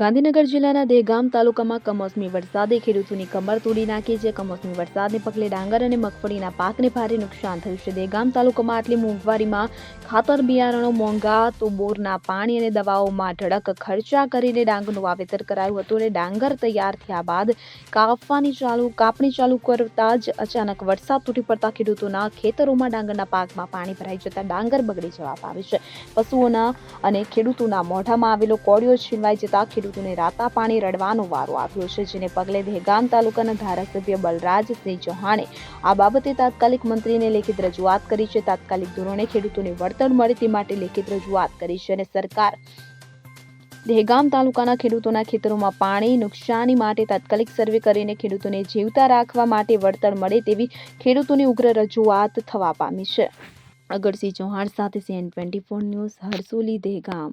ગાંધીનગર જિલ્લાના દેહગામ તાલુકામાં કમોસમી વરસાદે ખેડૂતોની કમર તોડી નાખી છે. કમોસમી વરસાદને પગલે ડાંગર અને મગફળીના પાકને ભારે નુકસાન થયું છે. દેહગામ તાલુકામાં આટલી મોંઘવારીમાં ખાતર, બિયારણો મોંઘા, તો બોરના પાણી અને દવાઓમાં ઢળક ખર્ચા કરીને ડાંગરનું વાવેતર કરાયું હતું અને ડાંગર તૈયાર થયા બાદ કાપવાની ચાલુ, કાપણી ચાલુ કરતા જ અચાનક વરસાદ તૂટી પડતા ખેડૂતોના ખેતરોમાં ડાંગરના પાકમાં પાણી ભરાઈ જતા ડાંગર બગડી જવા પામે છે. પશુઓના અને ખેડૂતોના મોઢામાં આવેલો કોળિયો છીનવાઈ જતા ખેડૂતોને રાતા પાણી રડવાનો વારો આવ્યો છે, જેને પગલે દહેગામ તાલુકાના ધારાસભ્ય બલરાજસિંહ ચૌહાણે આ બાબતે તાત્કાલિક મંત્રીને લેખિત રજૂઆત કરી છે. તાત્કાલિક ધોરણે ખેડૂતોને વળતર મળે તે માટે લેખિત રજૂઆત કરી છે અને સરકાર દહેગામ તાલુકાના ખેડૂતોના ખેતરોમાં પાણી નુકસાની માટે તાત્કાલિક સર્વે કરીને ખેડૂતોને જીવતા રાખવા માટે વળતર મળે તેવી ખેડૂતોની ઉગ્ર રજૂઆત થવા પામી છે. અગરસિંહ ચૌહાણ સાથે CN twenty four news, Harsoli, Dehgam.